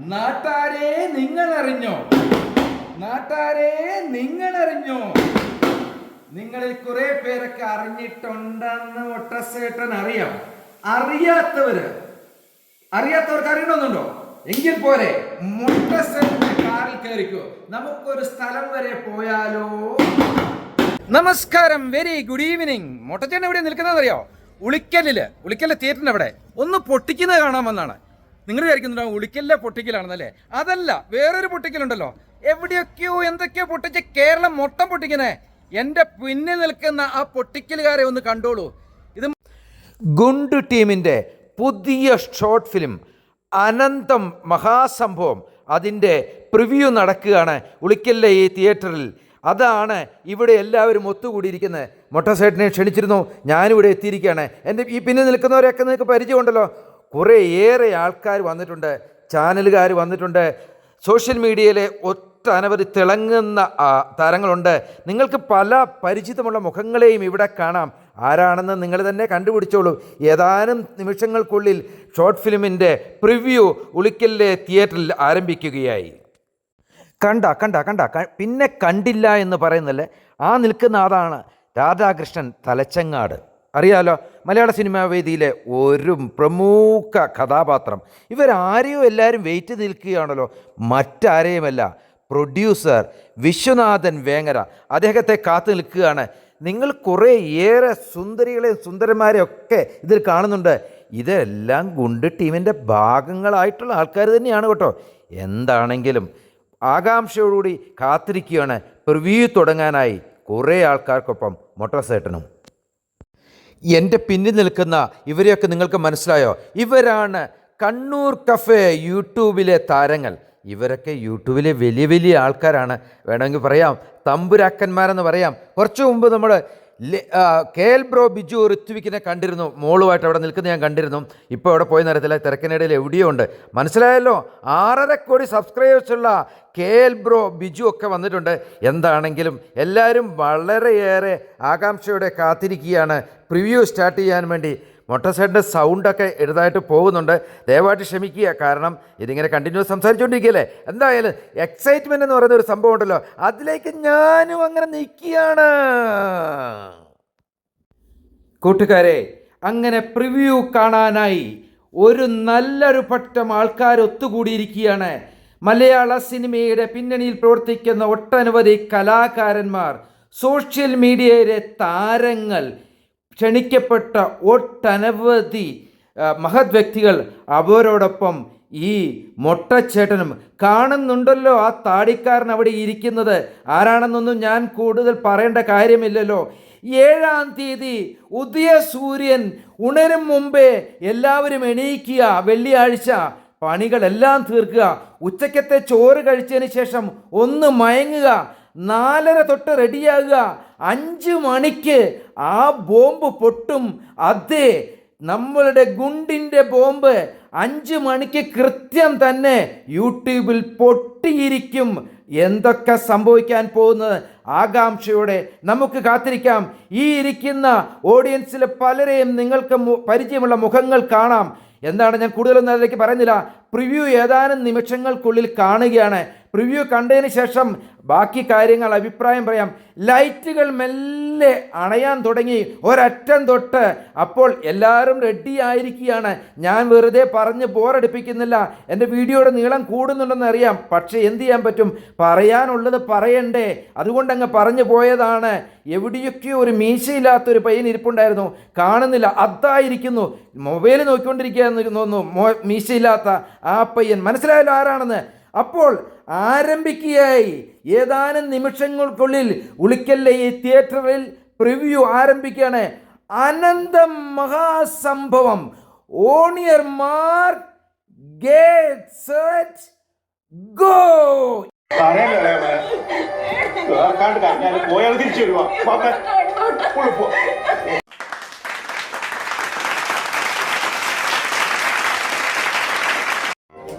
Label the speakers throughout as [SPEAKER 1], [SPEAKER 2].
[SPEAKER 1] നാട്ടാരെ നിങ്ങളറിഞ്ഞോ? നാട്ടാരെ നിങ്ങളറിഞ്ഞോ? നിങ്ങളിൽ കുറെ പേരൊക്കെ അറിഞ്ഞിട്ടുണ്ടെന്ന് ഒട്ടസേട്ടൻ അറിയാം. അറിയാത്തവര്. അറിയാത്തവർക്ക് അറിയണമെന്നുണ്ടോ? എങ്കിൽ പോരെ കാറിൽ കയറിക്കോ. നമുക്കൊരു സ്ഥലം വരെ പോയാലോ? നമസ്കാരം വെരി ഗുഡ് ഈവനിങ് മുട്ടച്ചേട്ടൻ എവിടെ നിൽക്കുന്നതെന്നറിയോ? ഉളിക്കലിൽ ഉളിക്കലിലെ തിയേറ്ററിന്റെ അവിടെ. ഒന്ന് പൊട്ടിക്കുന്നത് കാണാമെന്നാണ്. നിങ്ങൾ വിചാരിക്കുന്നുണ്ടോ ഉളിക്കലിലെ പൊട്ടിക്കലാണെന്നല്ലേ? അതല്ല വേറൊരു പൊട്ടിക്കലുണ്ടല്ലോ. എവിടെയൊക്കെയോ എന്തൊക്കെയോ പൊട്ടിച്ച് കേരളം മൊത്തം പൊട്ടിക്കണേ. എന്റെ പിന്നിൽ നിൽക്കുന്ന ആ പൊട്ടിക്കലുകാരെ ഒന്ന് കണ്ടോളൂ. ഇത് ഗുണ്ട് ടീമിന്റെ പുതിയ ഷോർട്ട് ഫിലിം അനന്തം മഹാസംഭവം. അതിന്റെ പ്രിവ്യൂ നടക്കുകയാണ് ഉളിക്കലിലെ ഈ തിയേറ്ററിൽ. അതാണ് ഇവിടെ എല്ലാവരും ഒത്തുകൂടിയിരിക്കുന്നത്. മൊട്ടസേട്ടിനെ ക്ഷണിച്ചിരുന്നു. ഞാനിവിടെ എത്തിയിരിക്കുകയാണ്. എന്റെ ഈ പിന്നിൽ നിൽക്കുന്നവരെയൊക്കെ നിങ്ങൾക്ക് പരിചയമുണ്ടല്ലോ. കുറേ ഏറെ ആൾക്കാർ വന്നിട്ടുണ്ട് ചാനലുകാർ വന്നിട്ടുണ്ട്. സോഷ്യൽ മീഡിയയിലെ ഒട്ടനവധി തിളങ്ങുന്ന താരങ്ങളുണ്ട്. നിങ്ങൾക്ക് പല പരിചിതമുള്ള മുഖങ്ങളെയും ഇവിടെ കാണാം. ആരാണെന്ന് നിങ്ങൾ തന്നെ കണ്ടുപിടിച്ചോളൂ. ഏതാനും നിമിഷങ്ങൾക്കുള്ളിൽ ഷോർട്ട് ഫിലിമിന്റെ പ്രിവ്യൂ ഉളിക്കലിലെ തിയേറ്ററിൽ ആരംഭിക്കുകയായി. കണ്ട കണ്ട കണ്ട. പിന്നെ കണ്ടില്ല എന്ന് പറയുന്നല്ലേ ആ നിൽക്കുന്ന അതാണ് രാധാകൃഷ്ണൻ തലച്ചങ്ങാട്. അറിയാലോ മലയാള സിനിമാ വേദിയിലെ ഒരു പ്രമുഖ കഥാപാത്രം. ഇവരാരെയോ എല്ലാവരും വെയിറ്റ് നിൽക്കുകയാണല്ലോ. മറ്റാരെയുമല്ല പ്രൊഡ്യൂസർ വിശ്വനാഥൻ വേങ്ങര. അദ്ദേഹത്തെ കാത്തു നിൽക്കുകയാണ്. നിങ്ങൾ കുറേ ഏറെ സുന്ദരികളെയും സുന്ദരന്മാരെയും ഒക്കെ ഇതിൽ കാണുന്നുണ്ട്. ഇതെല്ലാം ഗുണ്ട് ടീമിന്റെ ഭാഗങ്ങളായിട്ടുള്ള ആൾക്കാർ തന്നെയാണ് കേട്ടോ. എന്താണെങ്കിലും ആകാംക്ഷയോടുകൂടി കാത്തിരിക്കുകയാണ്. പ്രിവ്യൂ തുടങ്ങാനായി കുറേ ആൾക്കാർക്കൊപ്പം മൊട്ടസേട്ടനും എന്റെ പിന്നിൽ നിൽക്കുന്ന ഇവരെയൊക്കെ നിങ്ങൾക്ക് മനസ്സിലായോ? ഇവരാണ് കണ്ണൂർ കഫേ യൂട്യൂബിലെ താരങ്ങൾ. ഇവരൊക്കെ യൂട്യൂബിലെ വലിയ വലിയ ആൾക്കാരാണ്. വേണമെങ്കിൽ പറയാം തമ്പുരാക്കന്മാരെന്ന് പറയാം. കുറച്ചു മുമ്പ് നമ്മൾ കെ എൽ ബ്രോ ബിജു ഋത്വിക്കിനെ കണ്ടിരുന്നു. മോളുമായിട്ട് അവിടെ നിൽക്കുന്ന ഞാൻ കണ്ടിരുന്നു. ഇപ്പോൾ അവിടെ പോയി നേരത്തില്ല തിരക്കിനിടയിൽ എവിടെയോ ഉണ്ട്. മനസ്സിലായല്ലോ? ആറര കോടി സബ്സ്ക്രൈബേഴ്സുള്ള കെ എൽ ബ്രോ ബിജു ഒക്കെ വന്നിട്ടുണ്ട്. എന്താണെങ്കിലും എല്ലാവരും വളരെയേറെ ആകാംക്ഷയോടെ കാത്തിരിക്കുകയാണ്. പ്രിവ്യൂ സ്റ്റാർട്ട് ചെയ്യാൻ വേണ്ടി. മൊട്ടസൈഡിന്റെ സൗണ്ടൊക്കെ എഴുതായിട്ട് പോകുന്നുണ്ട്. ദയവായിട്ട് ക്ഷമിക്കുക. കാരണം ഇതിങ്ങനെ കണ്ടിന്യൂസ് സംസാരിച്ചുകൊണ്ടിരിക്കുകയല്ലേ എന്തായാലും എക്സൈറ്റ്മെന്റ് എന്ന് പറയുന്ന ഒരു സംഭവം ഉണ്ടല്ലോ. അതിലേക്ക് ഞാനും അങ്ങനെ നിൽക്കുകയാണ്. കൂട്ടുകാരെ അങ്ങനെ പ്രിവ്യൂ കാണാനായി ഒരു നല്ലൊരു പട്ടം ആൾക്കാർ ഒത്തുകൂടിയിരിക്കുകയാണ്. മലയാള സിനിമയുടെ പിന്നണിയിൽ പ്രവർത്തിക്കുന്ന ഒട്ടനവധി കലാകാരന്മാർ സോഷ്യൽ മീഡിയയിലെ താരങ്ങൾ ക്ഷണിക്കപ്പെട്ട ഒട്ടനവധി മഹത് വ്യക്തികൾ അവരോടൊപ്പം ഈ മൊട്ടച്ചേട്ടനും കാണുന്നുണ്ടല്ലോ ആ താടിക്കാരൻ അവിടെ ഇരിക്കുന്നത്. ആരാണെന്നൊന്നും ഞാൻ കൂടുതൽ പറയേണ്ട കാര്യമില്ലല്ലോ. ഏഴാം തീയതി ഉദയ സൂര്യൻ ഉണരും മുമ്പേ എല്ലാവരും എണീക്കുക. വെള്ളിയാഴ്ച പണികളെല്ലാം തീർക്കുക. ഉച്ചക്കത്തെ ചോറ് കഴിച്ചതിന് ശേഷം ഒന്ന് മയങ്ങുക. നാലര തൊട്ട് റെഡിയാകുക. അഞ്ച് മണിക്ക് ആ ബോംബ് പൊട്ടും. അതെ നമ്മളുടെ ഗുണ്ടിന്റെ ബോംബ് അഞ്ച് മണിക്ക് കൃത്യം തന്നെ യൂട്യൂബിൽ പൊട്ടിയിരിക്കും. എന്തൊക്കെ സംഭവിക്കാൻ പോകുന്നത്? ആകാംക്ഷയോടെ നമുക്ക് കാത്തിരിക്കാം. ഈ ഇരിക്കുന്ന ഓഡിയൻസിലെ പലരെയും നിങ്ങൾക്ക് പരിചയമുള്ള മുഖങ്ങൾ കാണാം. എന്താണ് ഞാൻ കൂടുതലൊന്നും അതിലേക്ക് പറയുന്നില്ല. പ്രിവ്യൂ ഏതാനും നിമിഷങ്ങൾക്കുള്ളിൽ കാണുകയാണ്. പ്രിവ്യൂ കണ്ടതിന് ശേഷം ബാക്കി കാര്യങ്ങൾ അഭിപ്രായം പറയാം. ലൈറ്റുകൾ മെല്ലെ അണയാൻ തുടങ്ങി. ഒരറ്റം തൊട്ട് അപ്പോൾ എല്ലാവരും റെഡി ആയിരിക്കുകയാണ്. ഞാൻ വെറുതെ പറഞ്ഞ് ബോറടിപ്പിക്കുന്നില്ല. എന്റെ വീഡിയോയുടെ നീളം കൂടുന്നുണ്ടെന്ന് അറിയാം. പക്ഷേ എന്ത് ചെയ്യാൻ പറ്റും? പറയാനുള്ളത് പറയണ്ടേ. അതുകൊണ്ട് അങ്ങ് പറഞ്ഞു പോയതാണ്. എവിടെയൊക്കെ ഒരു മീശയില്ലാത്തൊരു പയ്യൻ ഇരിപ്പുണ്ടായിരുന്നു. കാണുന്നില്ല. അതായിരിക്കുന്നു. മൊബൈൽ നോക്കിക്കൊണ്ടിരിക്കുകയെന്ന് തോന്നുന്നു. മീശയില്ലാത്ത ആ പയ്യൻ മനസ്സിലായല്ലോ ആരാണെന്ന്? അപ്പോൾ ആരംഭിക്കുകയായി. ഏതാനും നിമിഷങ്ങൾക്കുള്ളിൽ ഉളിക്കല്ലേ ഈ തിയേറ്ററിൽ പ്രിവ്യൂ ആരംഭിക്കുകയാണ്. അനന്ത മഹാസംഭവം. On your mark get go!
[SPEAKER 2] പോയാൽ തിരിച്ചു വരുവാ പോട്ടെ. ഉള്ളു പോ.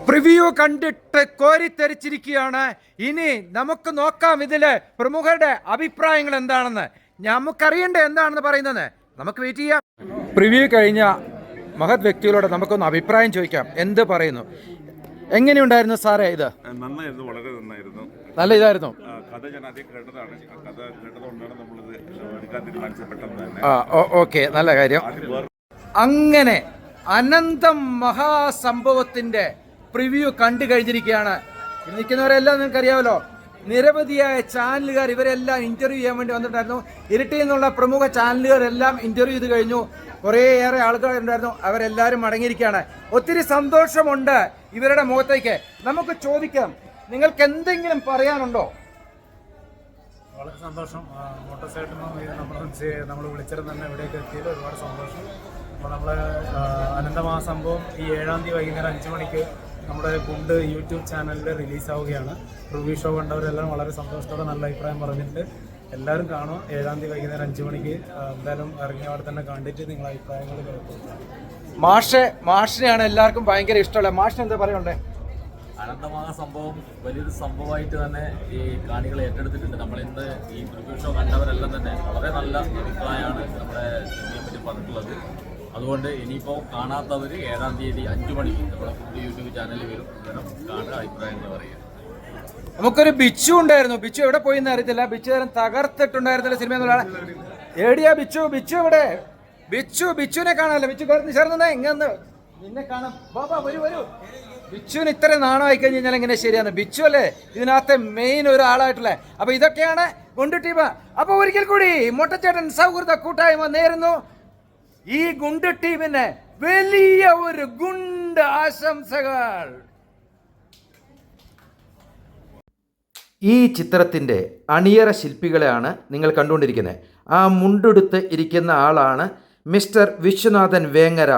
[SPEAKER 1] പ്രിവ്യൂ കണ്ടിട്ട് കോരിത്തെരിച്ചിരിക്കുകയാണ് ഇനി നമുക്ക് നോക്കാം ഇതിൽ പ്രമുഖരുടെ അഭിപ്രായങ്ങൾ എന്താണെന്ന്. നമുക്കറിയണ്ടേ എന്താണെന്ന് പറയുന്നത്. നമുക്ക് വെയിറ്റ് ചെയ്യാം. പ്രിവ്യൂ കഴിഞ്ഞ മഹത് വ്യക്തികളോട് നമുക്കൊന്ന് അഭിപ്രായം ചോദിക്കാം. എന്ത് പറയുന്നു? എങ്ങനെയുണ്ടായിരുന്നു സാറേ ഇത്?
[SPEAKER 3] നന്നായിരുന്നു. വളരെ നന്നായിരുന്നു.
[SPEAKER 1] നല്ല ഇതായിരുന്നു.
[SPEAKER 3] കഥ ഞാൻ ആദ്യം കേട്ടതാണ്. കഥ കേട്ടതുകൊണ്ടാണ് നമ്മളിത് എടുക്കാൻ തീരുമാനിച്ചത്. പെട്ടെന്ന് തന്നെ
[SPEAKER 1] ആ ഓക്കെ. നല്ല കാര്യം. അങ്ങനെ അനന്തം മഹാസംഭവത്തിന്റെ പ്രിവ്യൂ കണ്ടു കഴിഞ്ഞിരിക്കുകയാണ്. നിൽക്കുന്നവരെല്ലാം നിങ്ങൾക്ക് അറിയാമല്ലോ നിരവധിയായ ചാനലുകാർ ഇവരെല്ലാം ഇന്റർവ്യൂ ചെയ്യാൻ വേണ്ടി വന്നിട്ടുണ്ടായിരുന്നു. ഇരിട്ടിയിൽ എന്നുള്ള പ്രമുഖ ചാനലുകാരെല്ലാം ഇന്റർവ്യൂ ചെയ്ത് കഴിഞ്ഞു. കുറേയേറെ ആൾക്കാരുണ്ടായിരുന്നു അവരെല്ലാവരും മടങ്ങിയിരിക്കുകയാണ്. ഒത്തിരി സന്തോഷമുണ്ട് ഇവരുടെ മുഖത്തേക്ക്. നമുക്ക് ചോദിക്കാം നിങ്ങൾക്ക് എന്തെങ്കിലും പറയാനുണ്ടോ?
[SPEAKER 4] വളരെ സന്തോഷം. മോട്ടോർ സൈക്കിൾ നമ്മൾ വിളിച്ചിരുന്ന തന്നെ ഇവിടേക്ക് എത്തിയത് ഒരുപാട് സന്തോഷം. അപ്പോൾ നമ്മൾ അനന്തമഹാസംഭവം ഈ ഏഴാം തീയതി വൈകുന്നേരം അഞ്ച് മണിക്ക് നമ്മുടെ ഗുണ്ട് യൂട്യൂബ് ചാനലിൽ റിലീസാവുകയാണ്. റിവ്യൂ ഷോ കണ്ടവരെല്ലാം വളരെ സന്തോഷത്തോടെ നല്ല അഭിപ്രായം പറഞ്ഞിട്ട് എല്ലാവരും കാണും ഏഴാം തീയതി വൈകുന്നേരം അഞ്ച് മണിക്ക്. എന്തായാലും ഇറങ്ങിയ അവിടെ തന്നെ കണ്ടിട്ട് നിങ്ങളെ അഭിപ്രായങ്ങൾ മാഷെ
[SPEAKER 1] മാഷ് മാഷിനെയാണ് എല്ലാവർക്കും ഭയങ്കര ഇഷ്ടമുള്ളത് മാഷിന് എന്താ പറയണ്ടേ
[SPEAKER 5] അനന്തമായ സംഭവം വലിയൊരു സംഭവമായിട്ട് തന്നെ ഈ കാണികൾ ഏറ്റെടുത്തിട്ടുണ്ട്. നമ്മൾ ഇന്ന് ഈ പ്രിവ്യൂ ഷോ കണ്ടവരെല്ലാം തന്നെ വളരെ നല്ല അഭിപ്രായമാണ് നമ്മുടെ പറ്റി പറഞ്ഞിട്ടുള്ളത്. അതുകൊണ്ട് ഇനിയിപ്പോൾ കാണാത്തവർ ഏഴാം തീയതി അഞ്ചു മണിക്ക് നമ്മുടെ പുതിയ യൂട്യൂബ് ചാനലിൽ വരും. കാണുക അഭിപ്രായങ്ങൾ പറയുക
[SPEAKER 1] നമുക്കൊരു ബിച്ചു ഉണ്ടായിരുന്നു. ബിച്ചു എവിടെ പോയി എന്ന് അറിയത്തില്ല. ബിച്ചു തരം തകർത്തിട്ടുണ്ടായിരുന്നില്ല സിനിമ എന്നുള്ള ഏടിയാ ബിച്ചു ബിച്ചു എവിടെ? ബിച്ചു ബിച്ചുവിനെ കാണാല്ലോ ബിച്ചു കയറി ചേർന്നേ ഇങ്ങനെ നിന്നെ കാണാം ബാബാ വരൂ വരൂ. ബിച്ചുവിന് ഇത്ര നാണമായി കഴിഞ്ഞ് കഴിഞ്ഞാൽ എങ്ങനെ ശരിയാണ്? ബിച്ചു അല്ലേ? ഇതിനകത്തെ മെയിൻ ഒരാളായിട്ടുള്ള അപ്പൊ ഇതൊക്കെയാണ് ഗുണ്ടു ടീം അപ്പൊ ഒരിക്കൽ കൂടി മൊട്ടച്ചേട്ടൻ സൗഹൃദ കൂട്ടായ്മ നേരുന്നു. ഈ ഗുണ്ട് ടീമിന് വലിയ ഒരു ഗുണ്ട് ആശംസകൾ. ഈ ചിത്രത്തിന്റെ അണിയറ ശില്പികളെയാണ് നിങ്ങൾ കണ്ടുകൊണ്ടിരിക്കുന്നത്. ആ മുണ്ടെടുത്ത് ഇരിക്കുന്ന ആളാണ് മിസ്റ്റർ വിശ്വനാഥൻ വേങ്ങര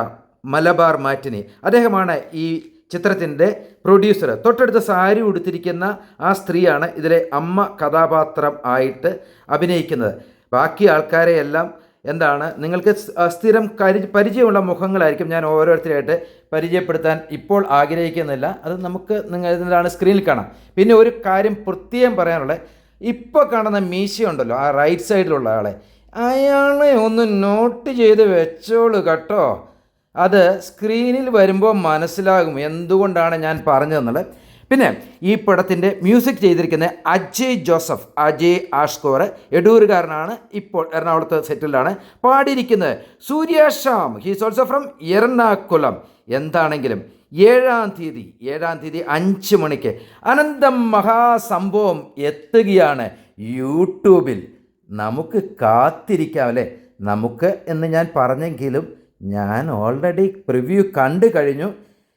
[SPEAKER 1] മലബാർ മാറ്റിനി. അദ്ദേഹമാണ് ഈ ചിത്രത്തിന്റെ പ്രൊഡ്യൂസർ. തൊട്ടടുത്ത സാരി ഉടുത്തിരിക്കുന്ന ആ സ്ത്രീയാണ് ഇതിലെ അമ്മ കഥാപാത്രം ആയിട്ട് അഭിനയിക്കുന്നത്. ബാക്കി ആൾക്കാരെയെല്ലാം എന്താണ്? നിങ്ങൾക്ക് സ്ഥിരം കരി പരിചയമുള്ള മുഖങ്ങളായിരിക്കും ഞാൻ ഓരോരുത്തരായിട്ട് പരിചയപ്പെടുത്താൻ ഇപ്പോൾ ആഗ്രഹിക്കുന്നില്ല. അത് നമുക്ക് നിങ്ങൾ എന്താണ് സ്ക്രീനിൽ കാണാം. പിന്നെ ഒരു കാര്യം പ്രത്യേകം പറയാനുള്ളത്. ഇപ്പോൾ കാണുന്ന മീശയുണ്ടല്ലോ ആ റൈറ്റ് സൈഡിലുള്ള ആളെ. അയാളെ ഒന്ന് നോട്ട് ചെയ്ത് വെച്ചോളൂ കേട്ടോ. അത് സ്ക്രീനിൽ വരുമ്പോൾ മനസ്സിലാകും എന്തുകൊണ്ടാണ് ഞാൻ പറഞ്ഞതെന്നുള്ളത്. പിന്നെ ഈ പടത്തിന്റെ മ്യൂസിക് ചെയ്തിരിക്കുന്ന അജയ് ജോസഫ് അജയ് ആഷ്കോർ എടൂരുകാരനാണ് ഇപ്പോൾ എറണാകുളത്ത് സെറ്റിൽഡാണ് പാടിയിരിക്കുന്നത്. Surya Sham he's also from Ernakulam. എന്താണെങ്കിലും ഏഴാം തീയതി ഏഴാം തീയതി അഞ്ച് മണിക്ക് അനന്തം മഹാസംഭവം എത്തുകയാണ് യൂട്യൂബിൽ. നമുക്ക് കാത്തിരിക്കാം അല്ലേ? നമുക്ക് എന്ന് ഞാൻ പറഞ്ഞെങ്കിലും ഞാൻ ഓൾറെഡി പ്രിവ്യൂ കണ്ടു കഴിഞ്ഞു.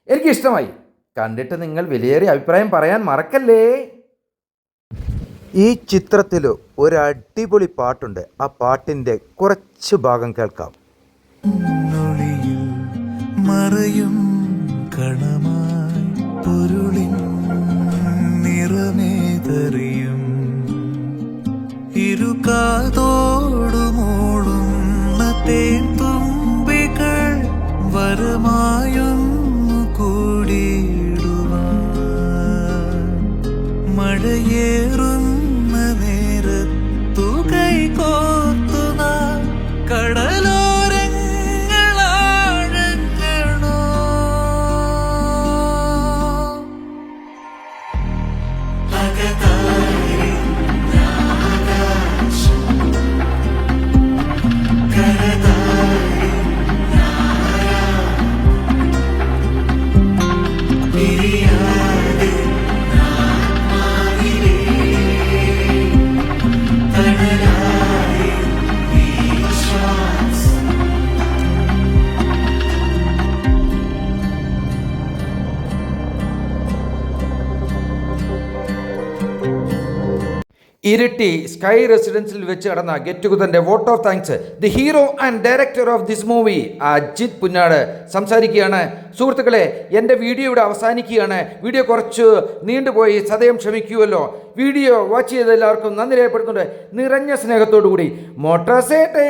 [SPEAKER 1] എനിക്കിഷ്ടമായി. കണ്ടിട്ട് നിങ്ങൾ വിലയേറിയ അഭിപ്രായം പറയാൻ മറക്കല്ലേ? ഈ ചിത്രത്തിൽ ഒരു അടിപൊളി പാട്ടുണ്ട്. ആ പാട്ടിന്റെ കുറച്ച് ഭാഗം കേൾക്കാം.
[SPEAKER 6] മറയും കണമായി പൊരുളിൻ നിറമേതറിയും. ഇരുകാതോടുമോടുന്ന തേൻ തുമ്പികൾ വരമായൊന്നു
[SPEAKER 1] ഇരിട്ടി സ്കൈ റെസിഡൻസിൽ വെച്ച് നടന്ന get ടുഗദറിന്റെ vote of thanks the hero and director of this movie Ajith Punnad സംസാരിക്കുകയാണ്. സുഹൃത്തുക്കളെ എന്റെ വീഡിയോ ഇവിടെ അവസാനിക്കുകയാണ്. വീഡിയോ കുറച്ച് നീണ്ടുപോയി സദയം ക്ഷമിക്കുമല്ലോ വീഡിയോ വാച്ച് ചെയ്ത എല്ലാവർക്കും നന്ദി രേഖപ്പെടുത്തുന്നുണ്ട്. നിറഞ്ഞ സ്നേഹത്തോടു കൂടി മോട്ടോർ സേട്ടേ!